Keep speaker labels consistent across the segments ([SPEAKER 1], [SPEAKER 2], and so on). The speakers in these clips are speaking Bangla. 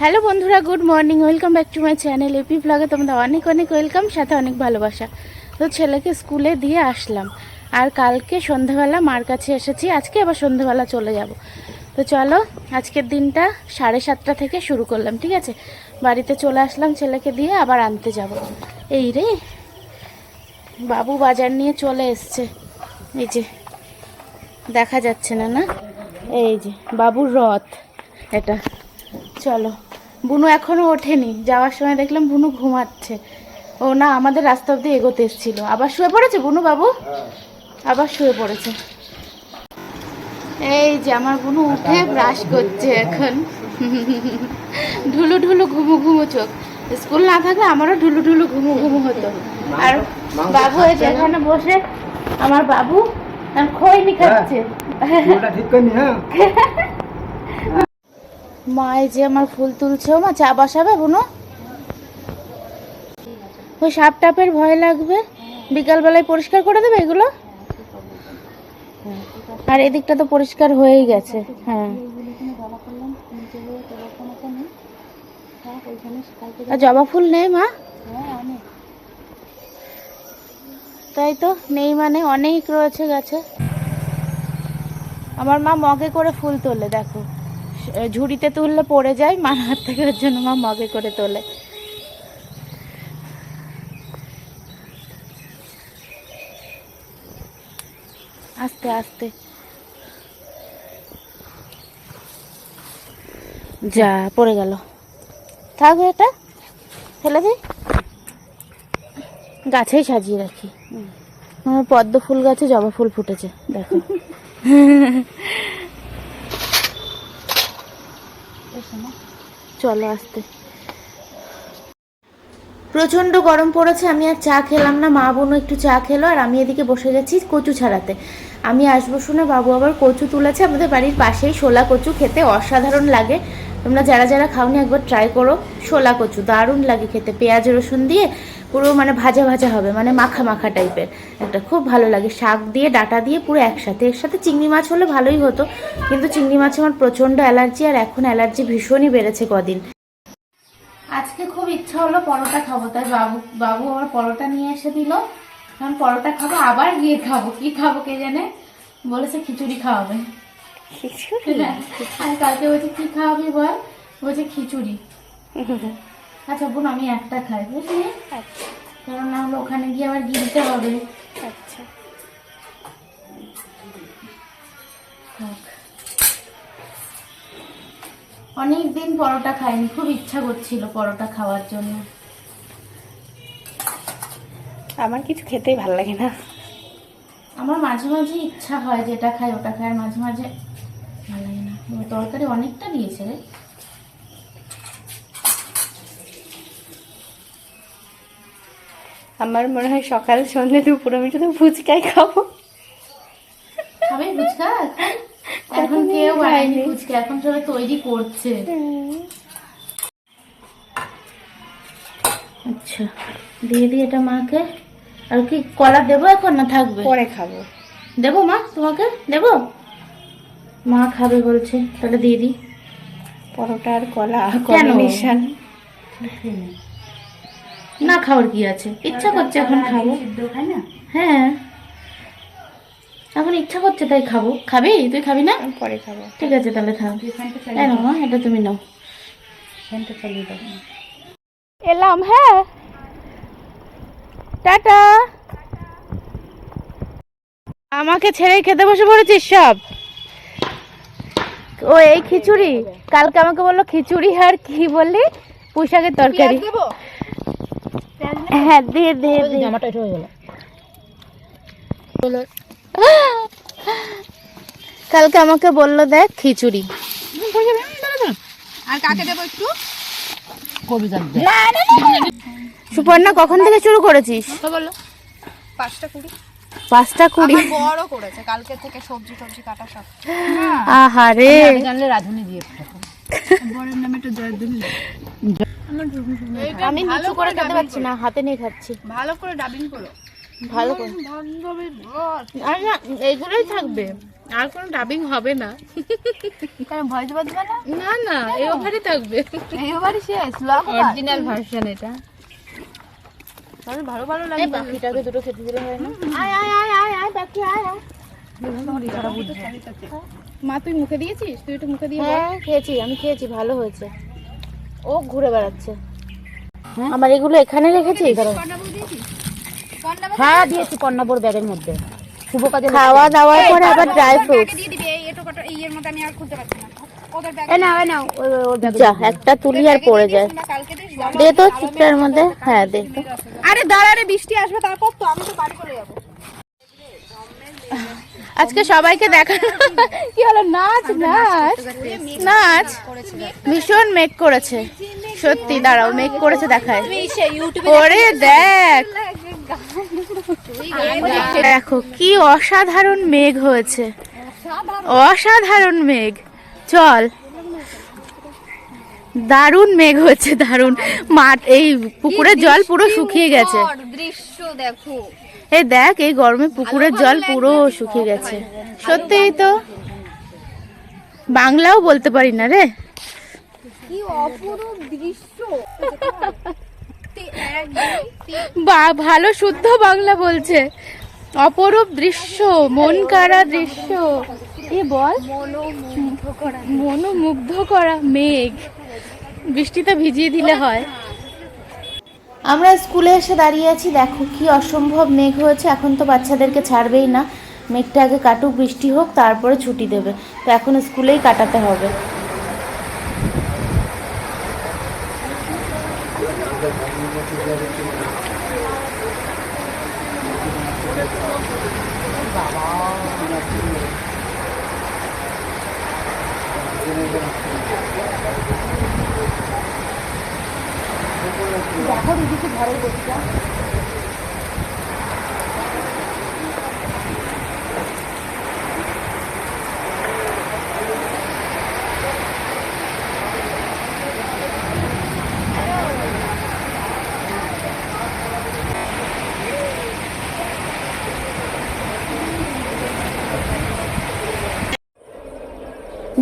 [SPEAKER 1] হ্যালো বন্ধুরা, good morning, welcome back to my channel AP ব্লগে তোমাদের অনেক অনেক ওয়েলকাম, সাথে অনেক ভালোবাসা। তো ছেলেকে স্কুলে দিয়ে আসলাম। আর কালকে সন্ধেবেলা মার কাছে এসেছি, আজকে আবার সন্ধেবেলা চলে যাব। তো চলো, আজকের দিনটা সাড়ে সাতটা থেকে শুরু করলাম, ঠিক আছে? বাড়িতে চলে আসলাম ছেলেকে দিয়ে, আবার আনতে যাব। এই রে, বাবু বাজার নিয়ে চলে এসছে। এই যে, দেখা যাচ্ছে না না? এই যে, বাবুর রথ। এটা। চলো। বুনু এখনও ওঠেনি। যাওয়ার সময় দেখলাম বুনু ঘুমাচ্ছে। ও না আমাদের রাস্তা অব্দি এগোতে এসেছিল। আবার শুয়ে পড়েছে বুনু বাবু? আবার শুয়ে পড়েছে। এই যে আমার বুনু উঠে ব্রাশ করছে এখন। ঢুলু ঢুলু ঘুমু ঘুমু চোখ। স্কুল না থাকলে আমারও ঢুলু ঢুলু ঘুমু ঘুমু হতো। আর বাবু এই যে এখানে বসে আমার বাবু আর খৈনি খাচ্ছে।
[SPEAKER 2] চুলটা ঠিক করিনি হ্যাঁ।
[SPEAKER 1] মা যে আমার ফুল তুলছে মা, চা বসাবে বুনো? ওই সাপ টাপের ভয় লাগবে। বিকালবেলায় পরিষ্কার করে দেবে এগুলো? আর এদিকটা তো পরিষ্কার হয়েই গেছে হ্যাঁ। জবা ফুল নেই মা? তাই তো, নেই মানে অনেক রয়েছে গাছে। আমার মা মগে করে ফুল তোলে, দেখো। ঝুড়িতে তুললে পড়ে যায়, মার হাত থেকে ওর জন্য মা মগে করে তোলে। আস্তে আস্তে। যা, পড়ে গেল। থাক এটা ফেলে দিই গাছেই সাজিয়ে রাখি। পদ্ম ফুল গাছে জবা ফুল ফুটেছে, দেখো। চলো আসতে। প্রচণ্ড গরম পড়েছে, আমি আর চা খেলাম না। মা বোনও একটু চা খেলো, আর আমি এদিকে বসে গেছি কচু ছাড়াতে। আমি আসব শুনে, বাবু আবার কচু তুলেছে। আমাদের বাড়ির পাশেই শোলা কচু খেতে অসাধারণ লাগে। তোমরা যারা যারা খাওনি একবার ট্রাই করো শোলা কচু, দারুণ লাগে খেতে। পেঁয়াজ, রসুন দিয়ে পুরো মানে ভাজা ভাজা হবে মানে মাখা মাখা টাইপের একটা খুব ভালো লাগে। শাক দিয়ে, ডাটা দিয়ে পুরো একসাথে। একসাথে চিংড়ি মাছ হলে ভালোই হতো, কিন্তু চিংড়ি মাছে আমার প্রচণ্ড অ্যালার্জি, আর এখন অ্যালার্জি ভীষণই বেড়েছে কদিন। আজকে খুব ইচ্ছা হলো পরোটা খাব, তাই বাবু বাবু আমার পরোটা নিয়ে এসে দিল। কারণ পরোটা খাব, আবার গিয়ে খাব। কি খাব কে জানে? বলেছে খিচুড়ি খাওয়াবে। হ্যাঁ। আর কালকে বলছে কি খাওয়াবি বল? বলছে খিচুড়ি। আচ্ছা বোন আমি একটা খাই বুঝলি? কারণ না হলে ওখানে গিয়ে আবার গিলতে হবে। আচ্ছা। অনেক দিন পরোটা খাইনি খুব ইচ্ছা করছিল পরোটা খাওয়ার জন্য।
[SPEAKER 3] আমার কিছু খেতেই ভালো লাগে না।
[SPEAKER 1] আমার মাঝে মাঝে ইচ্ছা হয় যেটা খাই ওটা খাই আর মাঝে মাঝে তরকারি অনেকটা দিয়েছে রে।
[SPEAKER 3] আমার মনে হয় সকাল সন্ধ্যে দুপুর আমি শুধু ফুচকাই খাব।
[SPEAKER 1] খাবে ফুচকা? এখন? কেউ বানায়নি ফুচকা এখন সবাই তৈরি করছে। আচ্ছা দিয়ে দিই এটা মাকে। আর কি কলা দেবো এখন না থাকবে?
[SPEAKER 3] পরে খাব।
[SPEAKER 1] দেবো মা তোমাকে? দেবো? মা খাবে বলছে তাহলে দিয়ে দিই।
[SPEAKER 3] পরোটা আর কলা? কম্বিনেশন
[SPEAKER 1] না খাওয়ার কি আছে? ইচ্ছা করছে এখন খাব। হ্যাঁ। এখন ইচ্ছা করছে তাই খাব। খাবি? তুই খাবি না?
[SPEAKER 3] পরে খাব।
[SPEAKER 1] ঠিক আছে তাহলে থাক কেন মা এটা তুমি নাও। এলাম হ্যাঁ। টাটা। আমাকে ছেড়ে খেতে বসে পড়েছিস সব? ও এই খিচুড়ি? কালকে আমাকে বলল খিচুড়ি আর কি বললি? পুঁই শাকের তরকারি হ্যাঁ দিয়ে দিয়ে দিয়ে
[SPEAKER 2] জামাটা হয়ে গেল।
[SPEAKER 1] কালকে আমাকে বলল দেখ খিচুড়ি।
[SPEAKER 3] আর কাকে দেবো একটু?
[SPEAKER 1] সুপর্ণা কখন থেকে শুরু করেছিস?
[SPEAKER 3] বলল পাঁচটা কুড়ি।
[SPEAKER 1] পাঁচটা কুড়ি।
[SPEAKER 3] বড় করেছে কালকে থেকে সবজি টবজি কাটা সব।
[SPEAKER 1] আহারে।
[SPEAKER 2] জানলে রাধুনি দিয়ে
[SPEAKER 3] বরের নামে একটু জয় দিল।
[SPEAKER 1] আমি নিচু করে খেতে পারছি না হাতে নিয়ে খাচ্ছি।
[SPEAKER 3] ভালো করে ডাবিং করো।
[SPEAKER 1] ভালো করে। আর না এইগুলোই থাকবে। আর কোনো ডাবিং হবে না।
[SPEAKER 3] কেন ভয় দেবা না?
[SPEAKER 1] না না এই ওভারই থাকবে।
[SPEAKER 3] এই বাড়ি শেষ
[SPEAKER 2] অরিজিনাল ভার্সন এটা।
[SPEAKER 3] তাহলে ভালো ভালো লাগে
[SPEAKER 1] পাখিটাকে দুটো খেতে দিলে হয় না? আয় আয় আয় আয় আয় পাখি আয় আয়।
[SPEAKER 2] মা তুই মুখে দিয়েছিস? তুই একটু মুখে দিয়ে।
[SPEAKER 1] হ্যাঁ খেয়েছি আমি খেয়েছি ভালো হয়েছে। ও ঘুরে বেড়াচ্ছে। আমার এগুলো এখানে রেখেছি
[SPEAKER 2] হ্যাঁ দিয়েছি কন্যাবর ব্যাগের মধ্যে। শুভ কাজে
[SPEAKER 1] খাওয়া দাওয়ার পরে আবার ড্রাই ফ্রুট
[SPEAKER 2] দিয়ে দিবি। এই এটো কটা ইয়ের মধ্যে আমি আর খুলতে পারছি
[SPEAKER 1] যা একটা তুলি আর পড়ে যায়। দে তো মধ্যে। হ্যাঁ দে তো।
[SPEAKER 2] আরে দাঁড়া রে বৃষ্টি আসবে তারপর তো আমি তো বাড়ি চলে যাব।
[SPEAKER 1] আজকে সবাইকে দেখানো কি হলো? নাচ নাচ নাচ। ভীষণ মেক করেছে। সত্যি দাঁড়াও মেক করেছে দেখায়। ওরে দেখ। দেখো। কি অসাধারণ মেঘ হয়েছে। অসাধারণ মেঘ। চল। দারুণ মেঘ হচ্ছে দারুণ। মাঠ এই পুকুরের জল পুরো শুকিয়ে গেছে।
[SPEAKER 3] দৃশ্য দেখো।
[SPEAKER 1] এই দেখ এই গরমে পুকুরের জল পুরো শুকিয়ে গেছে। সত্যিই তো বাংলাও বলতে পারি না রে।
[SPEAKER 3] কি অপরূপ দৃশ্য।
[SPEAKER 1] বা ভালো শুদ্ধ বাংলা বলছে। অপরূপ দৃশ্য মন কাড়া দৃশ্য। এ বল। মনোমুগ্ধ করা মেঘ। বৃষ্টিতে ভিজিয়ে দিলে হয়। আমরা স্কুলে এসে দাঁড়িয়ে আছি দেখো কি অসম্ভব মেঘ হয়েছে। এখন তো বাচ্চাদেরকে ছাড়বেই না। মেঘটা আগে কাটুক বৃষ্টি হোক তারপরে ছুটি দেবে। তো এখন স্কুলেই কাটাতে হবে।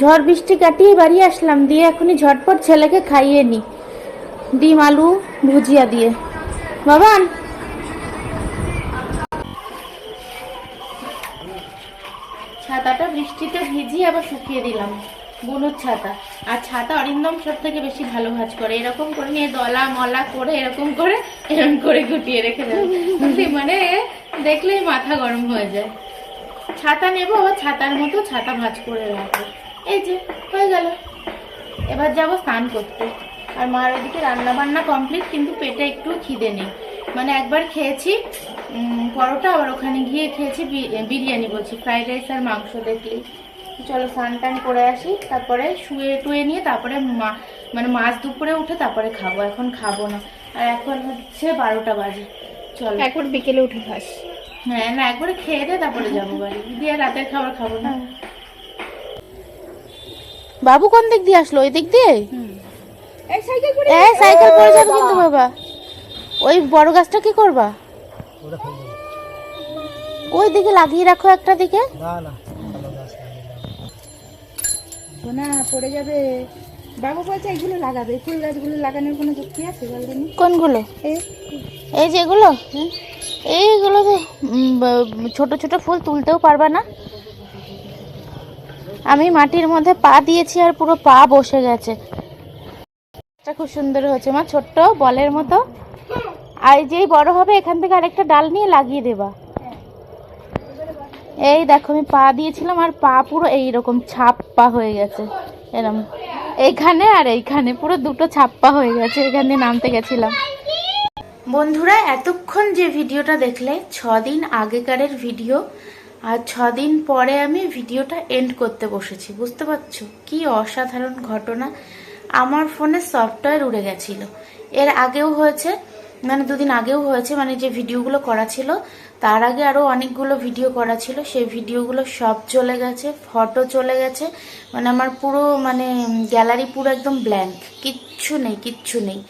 [SPEAKER 1] ঝড় বৃষ্টি কাটিয়ে বাড়ি আসলাম, দিয়ে এখনই ঝটপট ছেলেকে খাইয়ে নি। ডিম, আলু ভুজিয়া দিয়ে। বাবান ছাতাটা বৃষ্টিতে ভিজিয়ে আবার শুকিয়ে দিলাম, বুনুর ছাতা। আর ছাতা অরিন্দম সব থেকে বেশি ভালো ভাজ করে। এরকম করে নিয়ে দলা মলা করে, এরকম করে এরকম করে গুটিয়ে রেখে দেবে মানে দেখলেই মাথা গরম হয়ে যায়। ছাতা নেব, আবার ছাতার মতো ছাতা ভাজ করে রাখব। এই যে হয়ে গেল। এবার যাব স্নান করতে। আর মার ওদিকে রান্না বান্না কমপ্লিট কিন্তু পেটে একটু খিদে নেই। মানে একবার খেয়েছি পরোটা আবার ওখানে গিয়ে খেয়েছি বিরিয়ানি বলছি ফ্রাইড রাইস আর মাংস দেখলেই। চলো স্নান টান করে আসি তারপরে শুয়ে টুয়ে নিয়ে তারপরে মা মানে মাছ দুপুরে উঠে তারপরে খাব এখন খাব না। আর এখন হচ্ছে বারোটা বাজে চলো।
[SPEAKER 3] একবার বিকেলে উঠে খাস।
[SPEAKER 1] হ্যাঁ না একবারে খেয়ে দে তারপরে যাব বাড়ি। দিয়ে রাতের খাবার খাব না। বাবু কোন দিক দিয়ে আসলো? ওই দিক দিয়ে?
[SPEAKER 3] এই সাইকেল করে
[SPEAKER 1] এ সাইকেল পড়ে যাবে কিন্তু বাবা। ওই বড় গাছটা কি করবা? ওই দিকে লাগিয়ে রাখো একটা দিকে।
[SPEAKER 2] সোনা পড়ে যাবে। বাবু বলছে এগুলো লাগাবে। ফুল গাছগুলো লাগানোর কোনো যুক্তি আছে বলদিনি
[SPEAKER 1] কোনগুলো?
[SPEAKER 2] এই।
[SPEAKER 1] এই যেগুলো এইগুলো উম, ব- ছোট ছোট ফুল তুলতেও পারবা না। আমি মাটির মধ্যে পা দিয়েছি আর পুরো পা বসে গেছে। খুব সুন্দর হয়েছে। মা, ছোট্ট বলের মতো। আর যেই বড় হবে, এখান থেকে আরেকটা ডাল নিয়ে লাগিয়ে দেবা। এই দেখো, আমি পা দিয়েছিলাম আর পা পুরো এইরকম ছাপ্পা হয়ে গেছে। এরম। এইখানে আর এইখানে পুরো দুটো ছাপ্পা হয়ে গেছে। এখান দিয়ে নামতে গেছিলাম। বন্ধুরা, এতক্ষণ যে ভিডিওটা দেখলে দিন আগেকারের ভিডিও আর দিন পরে আমি ভিডিওটা এন্ড করতে বসেছি, বুঝতে পারছ? কি অসাধারণ ঘটনা। আমার ফোনে সফটওয়্যার উড়ে গেছিল। এর আগেও হয়েছে মানে দুদিন আগেও হয়েছে মানে যে ভিডিওগুলো করা ছিল, তার আগে আরও অনেকগুলো ভিডিও করা ছিল। সেই ভিডিওগুলো সব চলে গেছে ফটো চলে গেছে। মানে আমার পুরো মানে গ্যালারি পুরো একদম ব্ল্যাঙ্ক কিচ্ছু নেই কিচ্ছু নেই।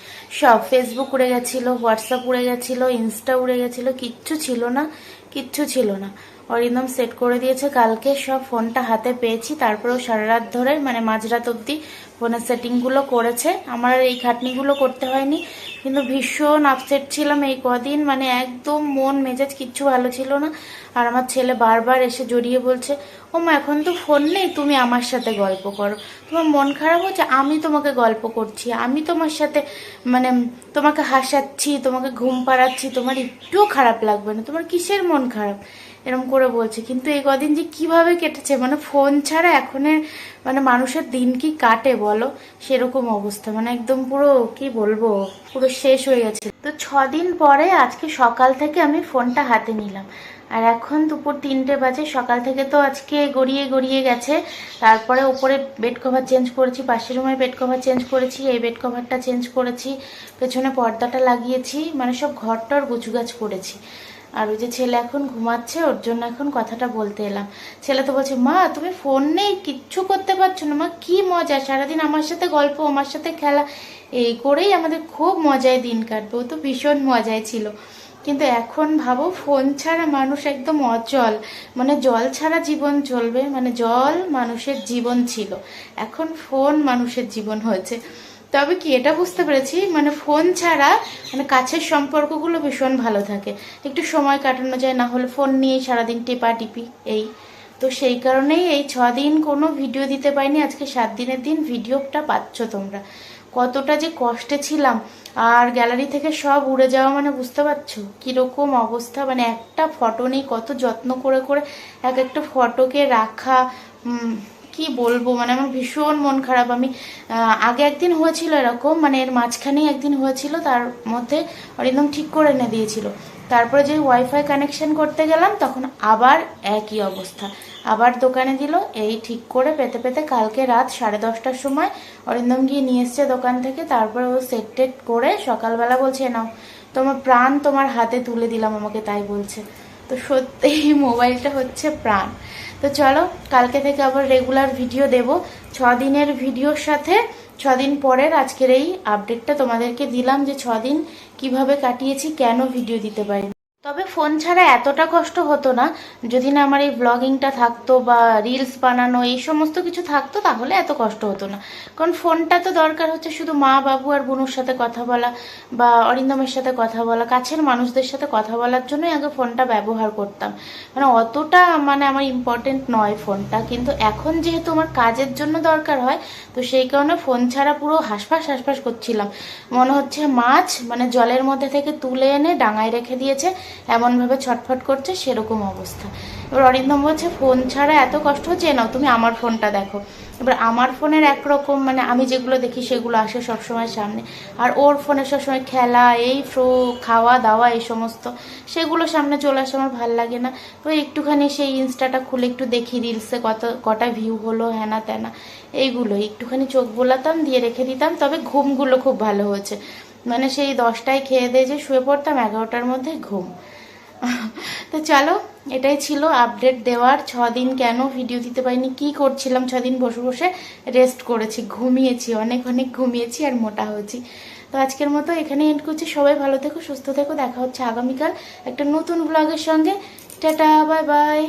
[SPEAKER 1] সব ফেসবুক উড়ে গেছিল হোয়াটসঅ্যাপ উড়ে গেছিল ইনস্টা উড়ে গেছিল, কিচ্ছু ছিল না, কিচ্ছু ছিল না। অরিন্দম সেট করে দিয়েছে। কালকে সব ফোনটা হাতে পেয়েছি। তারপরেও সারা রাত ধরে মানে মাঝরাত অবধি ফোনের সেটিংগুলো করেছে। আমার এই খাটনিগুলো করতে হয়নি। কিন্তু ভীষণ আপসেট ছিলাম এই কদিন। মানে একদম মন, মেজাজ কিচ্ছু ভালো ছিল না। আর আমার ছেলে বারবার এসে জড়িয়ে বলছে ও মা এখন তো ফোন নেই, তুমি আমার সাথে গল্প করো। তোমার মন খারাপ হচ্ছে? আমি তোমাকে গল্প করছি। আমি তোমার সাথে মানে তোমাকে হাসাচ্ছি, তোমাকে ঘুম পাড়াচ্ছি। তোমার একটুও খারাপ লাগবে না। তোমার কিসের মন খারাপ? এরকম করে বলছে। কিন্তু এই কদিন যে কীভাবে কেটেছে মানে ফোন ছাড়া এখনের মানে মানুষের দিন কি কাটে বলো? সেরকম অবস্থা। মানে একদম পুরো, কি বলব, পুরো শেষ হয়ে গেছে। তো ছদিন পরে আজকে সকাল থেকে আমি ফোনটা হাতে নিলাম। আর এখন দুপুর তিনটে বাজে, সকাল থেকে তো আজকে গড়িয়ে গড়িয়ে গেছে। তারপরে উপরে বেড কভার চেঞ্জ করেছি, পাশের রুমের বেড কভার চেঞ্জ করেছি, এই বেড কভারটা চেঞ্জ করেছি, পেছনে পর্দাটা লাগিয়েছি মানে সব ঘরটর গুছুগাছ করেছি। আর ওই যে ছেলে এখন ঘুমাচ্ছে, ওর জন্য এখন কথাটা বলতে এলাম। ছেলে তো বলছে, মা, তুমি ফোন নেই, কিচ্ছু করতে পারছ না। মা, কি মজা, সারাদিন আমার সাথে গল্প, আমার সাথে খেলা। এই করেই আমাদের খুব মজায় দিন কাটবে। ও তো ভীষণ মজায় ছিল। কিন্তু এখন ভাবো ফোন ছাড়া মানুষ একদম অচল। মানে জল ছাড়া জীবন চলবে মানে জল মানুষের জীবন ছিল। এখন ফোন মানুষের জীবন হয়েছে। তবে কি এটা বুঝতে পেরেছি? মানে ফোন ছাড়া মানে কাছের সম্পর্কগুলো ভীষণ ভালো থাকে। একটু সময় কাটানো যায়, না হলে ফোন নিয়ে সারাদিন টেপা টিপি এই। তো সেই কারণেই এই ছ দিন কোনো ভিডিও দিতে পারিনি আজকে সাত দিনের দিন ভিডিওটা পাচ্ছ তোমরা। কতটা যে কষ্টে ছিলাম। আর গ্যালারি থেকে সব উড়ে যাওয়া মানে বুঝতে পারছ? কীরকম অবস্থা? মানে একটা ফটো নেই, কত যত্ন করে করে এক একটা ফটোকে রাখা কি বলব? মানে আমার ভীষণ মন খারাপ। আমি আগে একদিন হয়েছিল এরকম মানে এর মাঝখানেই একদিন হয়েছিল, তার মধ্যে অরিন্দম ঠিক করে এনে দিয়েছিল। তারপরে যে ওয়াইফাই কানেকশন করতে গেলাম, তখন আবার একই অবস্থা। আবার দোকানে দিল, এই ঠিক করে পেতে পেতে কালকে রাত সাড়ে দশটার সময় অরিন্দম গিয়ে নিয়ে এসছে দোকান থেকে। তারপরে ও সেট টেট করে সকালবেলা বলছে নাও, তোমার প্রাণ তোমার হাতে তুলে দিলাম আমাকে, তাই বলছে। তো সত্যি মোবাইলটা হচ্ছে প্রাণ। তো চলো, কালকে থেকে আবার রেগুলার ভিডিও দেব। ছ দিনের ভিডিওর সাথে ছদিন পরের আজকের এই আপডেটটা তোমাদেরকে দিলাম যে ছদিন দিন কীভাবে কাটিয়েছি, কেন ভিডিও দিতে পারি তবে ফোন ছাড়া এতটা কষ্ট হতো না। যদি না আমার এই ব্লগিংটা থাকতো বা রিলস বানানো, এই সমস্ত কিছু থাকতো, তাহলে এত কষ্ট হতো না। কারণ ফোনটা তো দরকার হচ্ছে শুধু মা, বাবু আর বোনুর সাথে কথা বলা বা অরিন্দমের সাথে কথা বলা, কাছের মানুষদের সাথে কথা বলার জন্যই আগে ফোনটা ব্যবহার করতাম। মানে অতটা মানে আমার ইম্পর্টেন্ট নয় ফোনটা। কিন্তু এখন যেহেতু আমার কাজের জন্য দরকার হয়, তো সেই কারণে ফোন ছাড়া পুরো হাসপাস হাসপাস করছিলাম। মনে হচ্ছে মাছ মানে জলের মধ্যে থেকে তুলে এনে ডাঙায় রেখে দিয়েছে। এমনভাবে ছটফট করছে সেরকম অবস্থা। এবার অরিন্দম বলছে, ফোন ছাড়া এত কষ্ট হচ্ছে? নাও, তুমি আমার ফোনটা দেখো। এবার আমার ফোনের একরকম মানে আমি যেগুলো দেখি সেগুলো আসে সবসময় সামনে। আর ওর ফোনে সবসময় খেলা, এই ফ্রো, খাওয়া, দাওয়া, এই সমস্ত, সেগুলো সামনে চলে আসে, আমার ভালো লাগে না। তো একটুখানি সেই ইনস্টাটা খুলে একটু দেখি, রিলসে কত, কটা ভিউ হলো হ্যানা ত্যানা এইগুলো একটুখানি চোখ বোলাতাম, দিয়ে রেখে দিতাম, তবে ঘুমগুলো খুব ভালো হয়েছে। মানে সেই দশটায় খেয়ে দিয়ে যে শুয়ে পড়তাম, এগারোটার মধ্যে ঘুম। তো চলো, এটাই ছিল আপডেট দেওয়ার। দিন কেন ভিডিও দিতে পারিনি, কি করছিলাম? দিন বসে বসে রেস্ট করেছি, ঘুমিয়েছি, অনেক অনেক ঘুমিয়েছি আর মোটা হয়েছি। তো আজকের মতো এখানে এন্ড করছি। সবাই ভালো থেকো, সুস্থ থেকো। দেখা হচ্ছে আগামীকাল একটা নতুন ব্লগের সঙ্গে। Tata bye bye